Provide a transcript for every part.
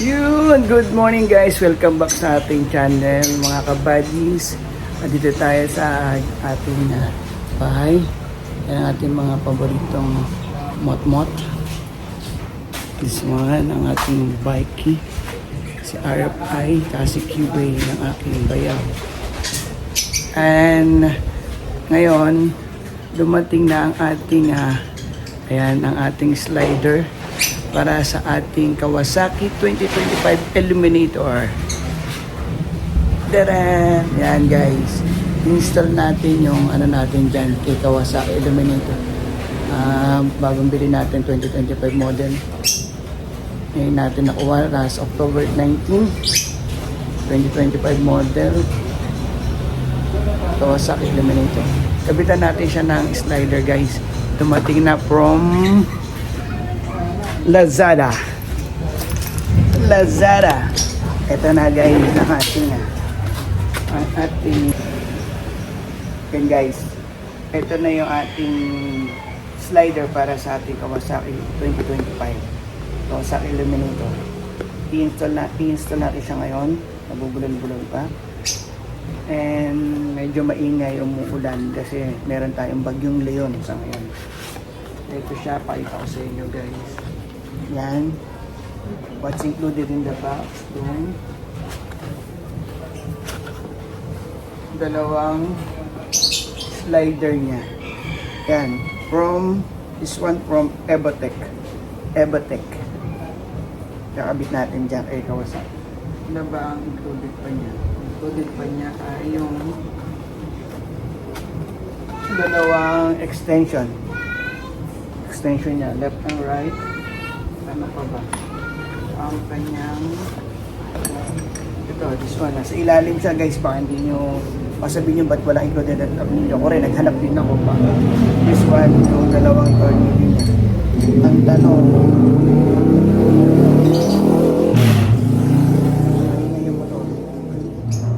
Yun, good morning guys. Welcome back sa ating channel mga kabadis. Dito tayo sa ating uh, bahay. Yan ang ating mga paboritong mot-mot. This one, ang ating bikey. Si RFI, kasi QA ng aking bayaw. And ngayon, dumating na ang ating ah, ayan, ang ating slider para sa ating Kawasaki 2025 Illuminator. Tadaan! Yan guys. Install natin yung ano natin dyan kay Kawasaki Illuminator. Ah, bagong bili natin 2025 model. Ngayon natin nakuha last October 19. 2025 model. Kawasaki Illuminator. Kabitan natin siya ng slider guys. Dumating na from Lazada. Lazada. Ito na guys ang ating ah, ang ating yan guys. Ito na yung ating slider para sa ating Kawasaki 2025. Kawasaki Illuminator. I-install na, i-install natin siya ngayon. Nabubulol-bulol pa. And medyo maingay umuulan kasi meron tayong bagyong leon sa ngayon. Ito siya, pakita ko sa inyo guys. Yan. What's included in the box? Yung dalawang slider niya. Yan. From, this one from Evotech. Evotech. Kakabit natin dyan kay Kawasaki. Ano ba ang included pa niya? Included pa niya ay yung dalawang extension. Extension niya, left and right. Ano pa ba? Ang kanyang ito, this one. Nasa ilalim siya guys, baka hindi nyo masabihin nyo ba't wala included at tornilyo ko rin. Naghanap din ako pa. This one, yung dalawang tornilyo niya. Ang tanong, motor.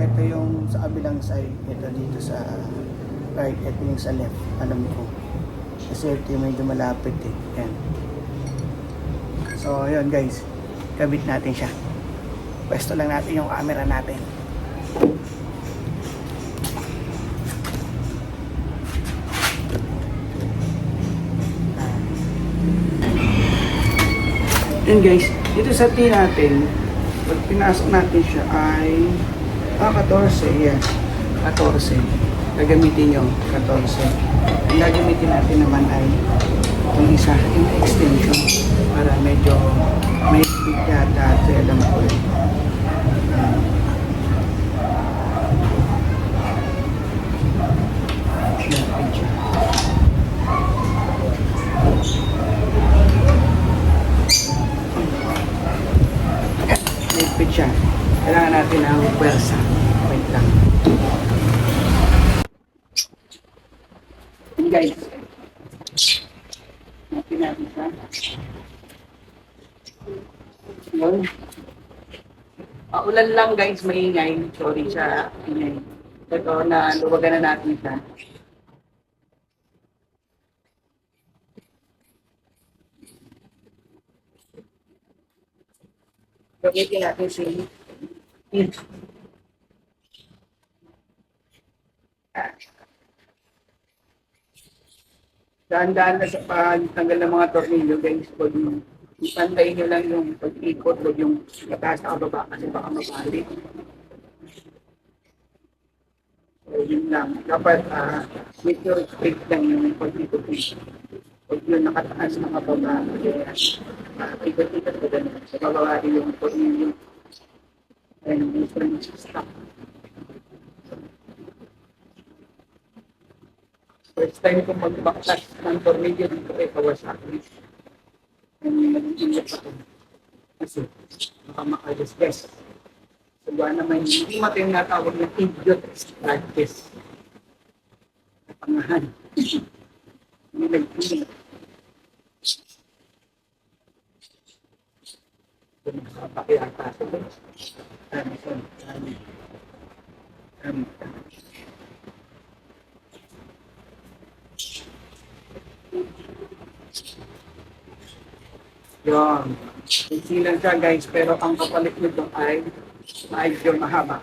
Ito yung sa kabilang side, ito dito sa right, ito yung sa left, alam ko. Kasi ito yung medyo malapit eh. Yan. So, yun guys. Kabit natin siya. Pwesto lang natin yung camera natin. Yun guys, dito sa T natin, pag pinasok natin siya ay ah, 14, yan. 14. Gagamitin nyo, 14. Ang gagamitin natin naman ay yung isa, yung extension para medyo may speed yata at alam ko eh. Lapit siya. Kailangan natin ang pwersa. Wait lang. Guys. Yun. Paulan lang guys, maingay. Sorry sa ingay. Ito na luwagan na natin siya. Gamitin natin si Dahan-dahan na sa pagtanggal ng mga tornilyo guys. Huwag yung ipantayin nyo lang yung pag-ikot, huwag yung mataas na kababa kasi baka mabalik. So yun lang. Dapat uh, make your straight lang yung pag-ikot. Huwag yung nakataas na kababa. Kasi uh, ikot-ikot ko ganun. So bababa yung tornilyo. And yung friends First time ko magbaklas ng tornilyo dito kay Kawasaki. And nag-ingat ako. Kasi baka makalis guys. Sabi naman, hindi mo tayo natawag ng idiot practice. Kapangahan. Hindi nag-ingat. Ito nakapakiyata sa guys. Dami sa Yan. Easy lang siya guys, pero ang kapalit nito ay medyo mahaba.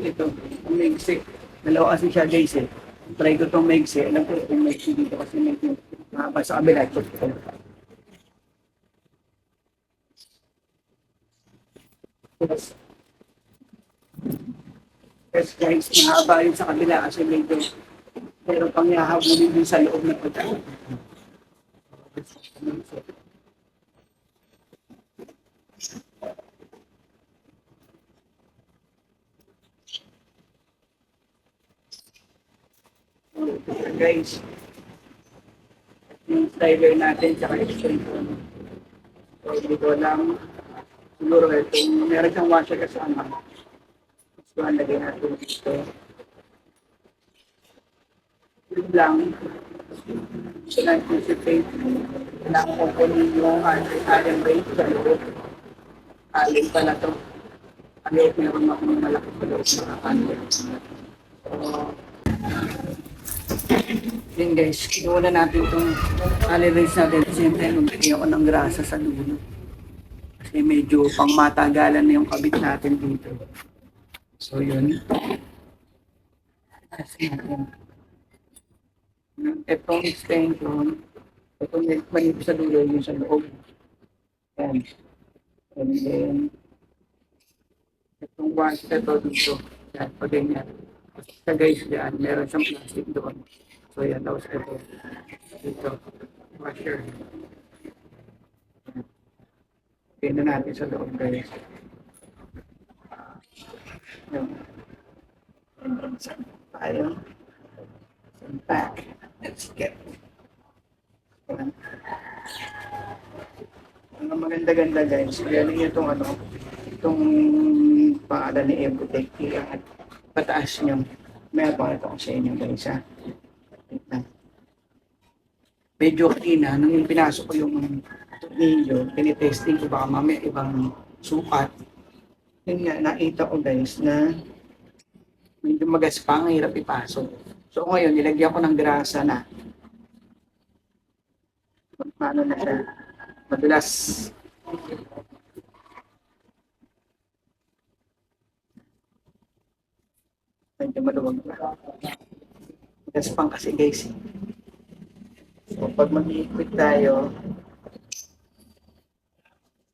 Ito, maigsi. Dalawa kasi siya guys eh. Try ko itong maigsi. Alam ko itong maigsi dito kasi medyo mahaba sa kabila. Ito, ito. Yes. Guys, mahaba yun sa kabila kasi medyo pero pang yahabulin din sa loob na pagkain. Guys, yung styler natin sa extension. So, dito lang, siguro ito, meron siyang washer kasama. So, ang lagay natin dito. Yun lang. So, anticipate na ang kukunin yung alien rate sa loob. Alien pala to. Alien, meron akong malaki sa loob na alien. So, guys, kinuha na natin itong alien race natin. Siyempre, magbigay ako ng grasa sa dulo. Kasi medyo pang matagalan na yung kabit natin dito. So yun. Itong extension, itong manip sa dulo yung sa loob. Yan. And then, itong one, ito dito. Yan, pag ganyan. Sa guys yan, meron siyang plastic doon. So yan, tapos ito. Dito. Washer. Tingnan natin sa loob guys. Yung and then some tayo. Some back. Let's get. Yan. Ang maganda-ganda guys. Yung itong ano, itong pangalan ni Evotech. Yung pataas nyo. May pakita ko sa inyo guys ha. Medyo kanina, nung yung pinasok ko yung tornillo, tinitesting ko baka mamaya ibang sukat. Yun nga, nakita ko guys na medyo magaspang, ang hirap ipasok. So ngayon, nilagyan ko ng grasa na. Paano na siya? Madulas. Medyo maluwag na. Magaspang kasi guys. So pag mag-equip tayo,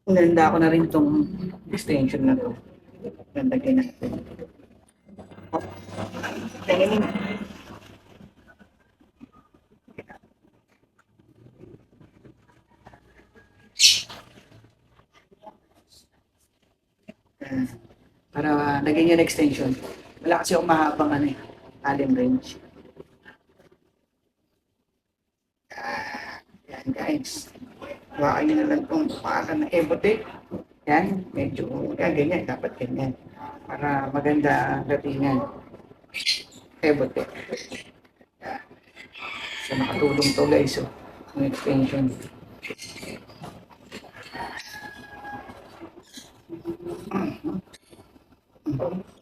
Nanda ko na rin itong extension na to. Nandagay natin. Tingin Ah, para lagyan niya ng extension. Wala kasi akong mahabang ano eh, alim range. Ah, yan guys. Hawakan nyo na lang itong paakan ng Evotech. Yan, medyo, yan, ganyan, dapat ganyan. Para maganda ang datingan. Evotech. Yan. So, nakatulong to guys, oh. Yung extension. Mhm.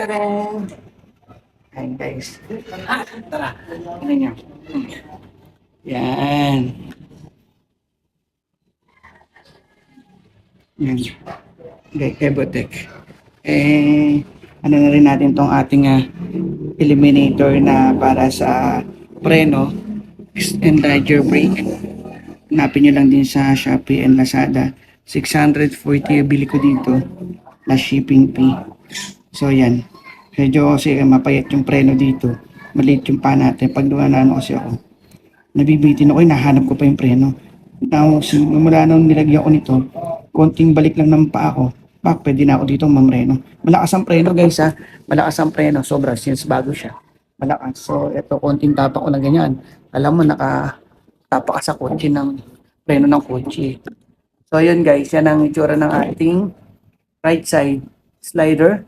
Tadang! Ayan guys. Ah, tara. Ano niyo? Yan. Yan. Okay, Evotech. Eh, ano na rin natin tong ating ah, eliminator na para sa preno and larger brake. Hanapin nyo lang din sa Shopee and Lazada. 640 yung bili ko dito. Plus shipping fee. So yan. Medyo kasi mapayat yung preno dito. Maliit yung pa natin. Pag dumanano kasi ako, nabibitin ako, eh, nahanap ko pa yung preno. Now, simula nung nilagyan ko nito, konting balik lang ng paa ko, pak, pwede na ako dito mamreno. Malakas ang preno guys ha. Malakas ang preno. Sobra since bago siya. Malakas. So, ito, konting tapak ko lang ganyan. Alam mo, naka tapak ka sa kotse ng preno ng kotse. So, yun guys. Yan ang itsura ng ating right side slider.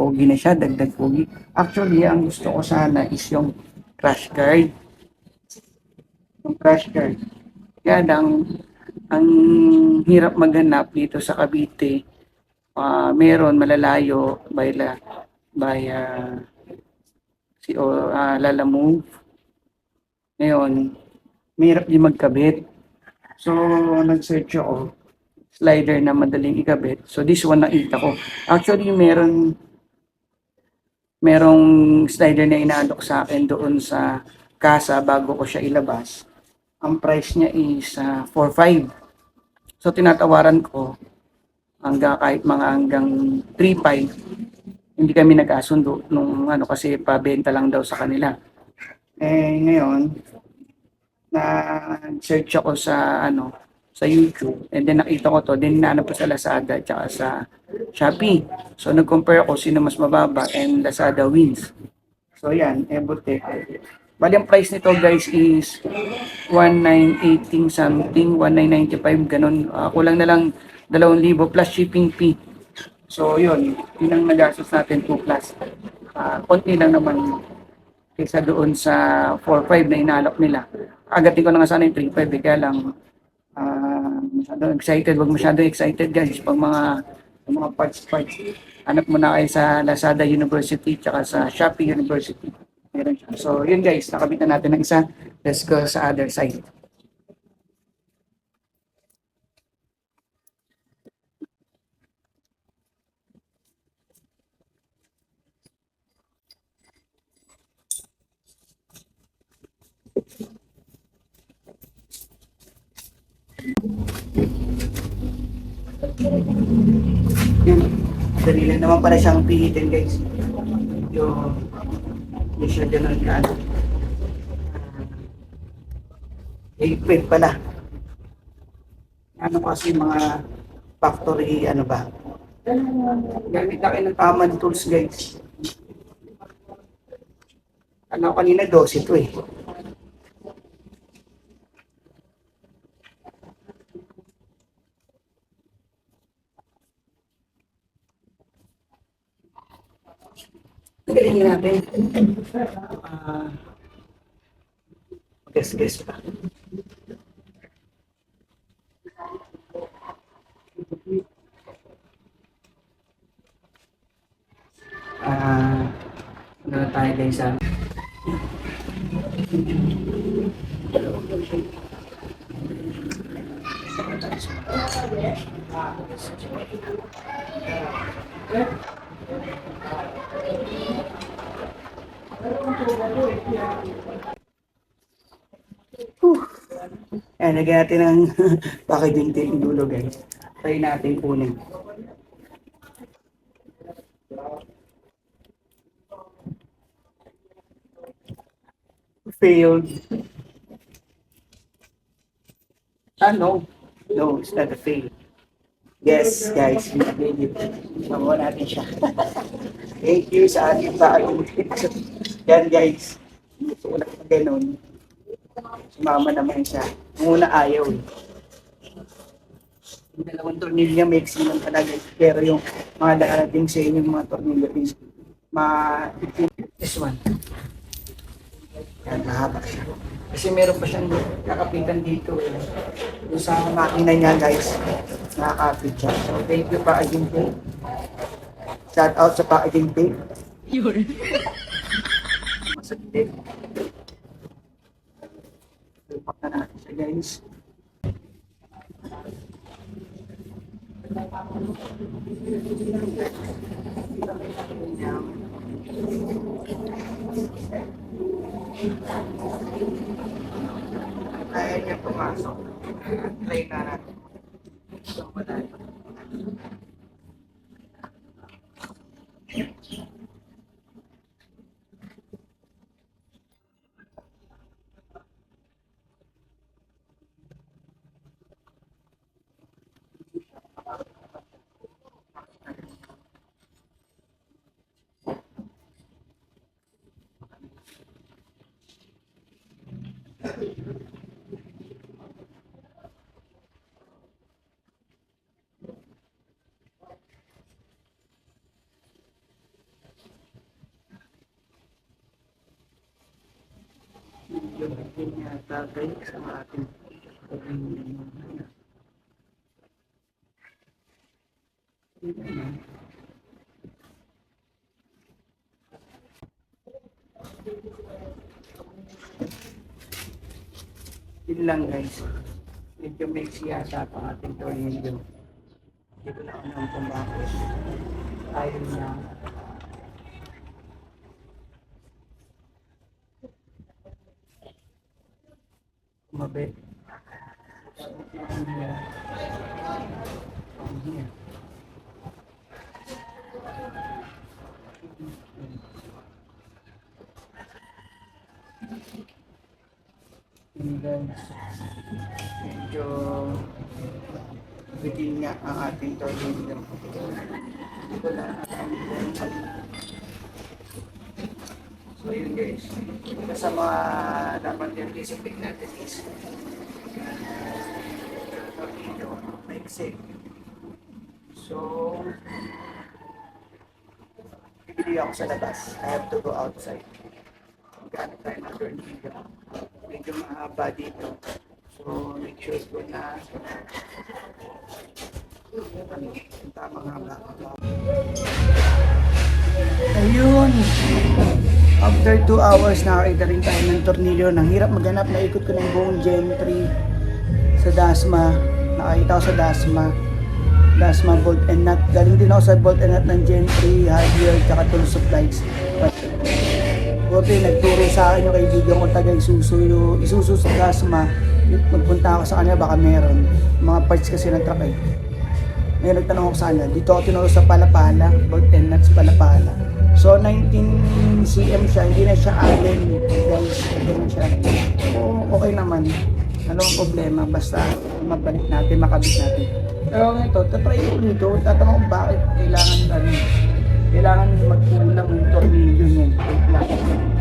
Pogi na siya, dagdag pogi. Actually, ang gusto ko sana is yung crash guard. Yung crash guard. Kaya lang, ang hirap maghanap dito sa Cavite. Ah, meron malalayo by la by ah, si o ah, Lala. Ngayon, mahirap din magkabit. So, nag-search ako slider na madaling ikabit. So, this one nakita ko. Actually, meron merong slider na inaalok sa akin doon sa kasa bago ko siya ilabas. Ang price niya is ah, 4.5. So, tinatawaran ko hanggang kahit mga hanggang 3.5. Hindi kami nag-asundo nung ano kasi pabenta lang daw sa kanila. Eh, ngayon, na search ako sa ano sa YouTube and then nakita ko to then naano pa sa Lazada at sa Shopee. So nag-compare ako sino mas mababa and Lazada wins. So yan Ebotech. Bali ang price nito guys is 1918 something 1995 ganun. Uh, kulang na lang 2,000 plus shipping fee. So yun yun ang nagastos natin 2 plus. Ah, konti lang naman kaysa doon sa 4.5 na inalok nila. Agatin ko na nga sana yung 3.5 eh, kaya lang ah, masyado excited, wag masyado excited guys pag mga yung mga parts parts. Hanap mo na kayo sa Lazada University tsaka sa Shopee University. Meron. So yun guys, nakabit na natin ng isa. Let's go sa other side. Yun. Dali lang naman pala siyang pihitin guys. Yung hindi siya ganun ka ano. Higpit pala. Ano kasi mga factory ano ba? Gamit na ng tamang tools guys. Ano kanina 12 ito eh. Galing natin. Ah, guess, guess pa. Ah, ano na tayo guys ah. Ayan, lagyan natin ng packaging tape yung dulo guys. Try natin kunin. Failed. Ah, no. No, it's not a fail. Yes, guys, we made it. Makuha natin siya. Thank you sa ating tape. Yan guys. So, wala pa ganun. Sumama naman siya. Nung una ayaw eh. Yung dalawang tornilyo mixing lang talaga. Pero yung mga darating sa inyo mga tornilyo is ma this one. Yan, mahaba siya. Kasi meron pa siyang kakapitan dito eh. Yung sa makina niya guys, nakakapit siya. So thank you pa again tape. Shout out sa packaging tape. Yun. Masakit. Tupak na natin siya guys. แต่เนี่ยประมาณสองเพลยนาน Lumipin niya tagay sa ating Yun lang guys. Medyo mixy yata ang ating tornilyo. Hindi ko na alam kung bakit. Ayaw niya. Kumabit. And then, medyo bitin nga ang ating. Hindi ko na alam kung So yun guys, sa mga dapat yung discipline natin is tornilyo, maiksi. So, bibili ako sa labas. I have to go outside. Gamit tayo ng tornilyo. Medyo mahaba dito. So, make sure ko na ano, yung tamang haba. Ayun! After 2 hours, nakakita rin tayo ng tornilyo. Nang hirap maghanap, naikot ko ng buong Gentry sa Dasma. Nakakita ko sa Dasma. Dasma Bolt and Nut. Galing din ako sa Bolt and Nut ng Gentry, Hardware, tsaka Tool Supplies. But, Buti, nagturo sa akin yung kaibigan ko taga Isuzu, yung Isuzu sa Dasma. Magpunta ako sa kanya, baka meron. Mga parts kasi ng truck eh. Ngayon nagtanong ako sa kanya, dito ako tinuro sa Palapala, Bolt and Nuts Palapala. So 19 cm siya, hindi na siya allen guys, ganun siya. Okay naman. Ano ang problema, basta mabalik natin, makabit natin. Pero ito, tatry ko nito, tatanong bakit kailangan ano, kailangan magkulang yung tornilyo niya. Wait.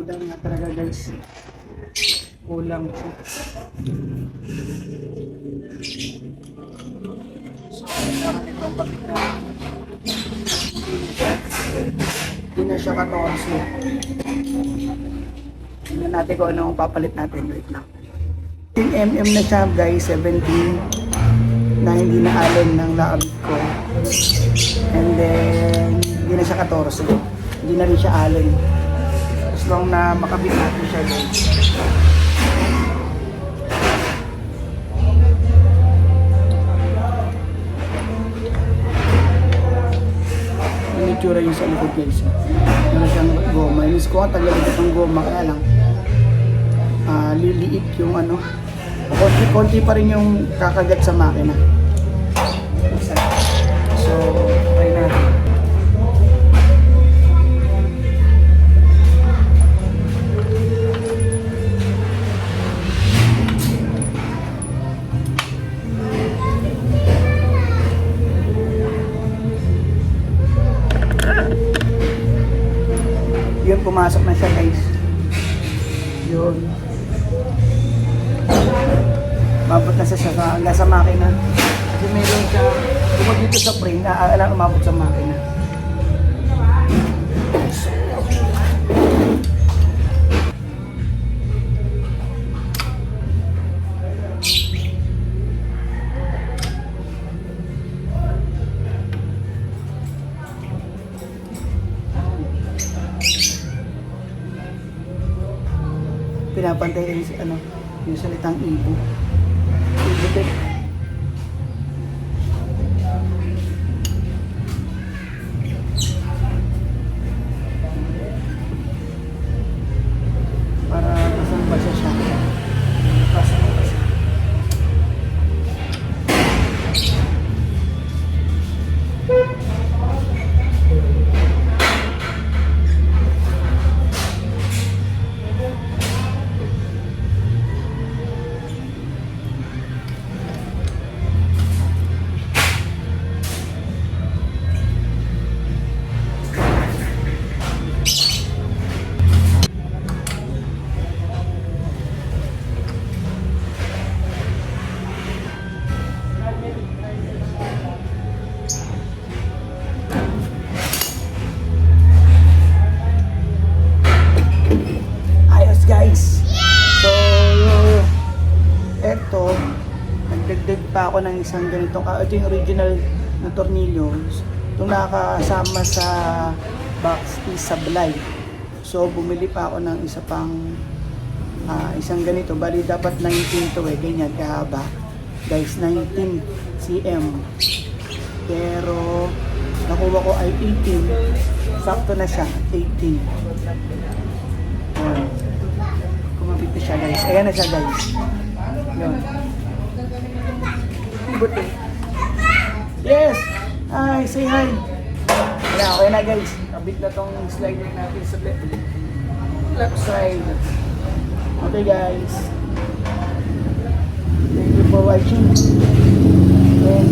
Kulang nga talaga guys. Kulang siya. So, kailangan itong pagkakas. Hindi na siya 14. Tingnan natin kung ano ang papalit natin. Wait lang. 10mm na siya guys, 17 na hindi na alon ng laabit ko. And then, hindi na siya 14. Hindi na rin siya alon. As long na makabit natin siya guys. Yung itsura yung sa likod guys. Meron siyang goma. Inis ko ang tagal-likod ng goma. Kaya lang, ah, liliit yung ano. Konti-konti pa rin yung kakagat sa makina. So, pumasok na siya guys. Yun. Mabot na siya sa, hanggang sa makina. Kasi meron siya, kung dito sa frame, naaalang umabot sa makina. Pinapantay rin si ano, yung salitang. Ibo ako ng isang ganitong, ah, ito yung original na tornilyo. Itong nakakasama sa box is sablay. So, bumili pa ako ng isa pang ah, isang ganito. Bali, dapat 19 to eh. Ganyan, kahaba. Guys, 19 cm. Pero, nakuha ko ay 18. Sakto na siya, 18. Ayan. Kumapit na siya guys. Ayan na siya guys. Yun. Buti. Yes! Hi, say hi. Wala, okay na guys. Kabit na tong slider natin sa left, left side. Okay guys. Thank you for watching. And,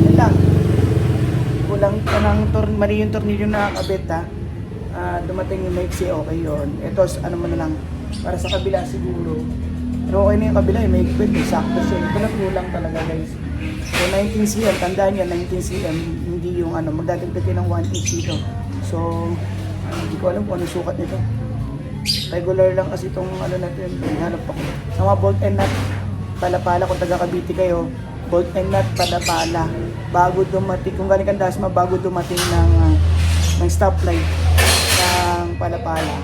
yun lang. Kulang ka ng tor mali yung tornilyo na kabit ha. Ah, dumating yung maiksi, okay yon. Ito, ano mo na lang, para sa kabila siguro. Pero okay na yung kabila, yung maiksi, eh, sakto siya. Ito na kulang talaga guys. So 19 cm, tandaan yan, 19 cm, hindi yung ano, magdadagdag ng 1 inch dito. So, hindi ko alam kung anong sukat nito. Regular lang kasi itong ano natin, hanap ako. Sa mga bolt and nut, pala-pala kung taga Cavite kayo, bolt and nut, pala-pala. Bago dumating, kung galing kang Dasma, bago dumating ng, ah, ng stoplight ng pala-pala,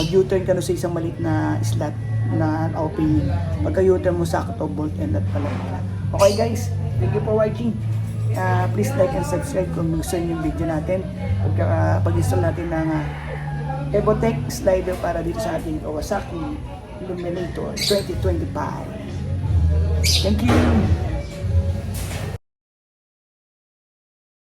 mag-U-turn ka no sa isang maliit na slot na opening. Pagka U-turn mo sakto, bolt and nut pala-pala. Okay guys, thank you for watching. Ah, please like and subscribe kung gusto niyo yung video natin. Pagka, uh, pag-install natin ng uh, Evotech slider para dito sa ating Kawasaki Illuminator 2025. Thank you!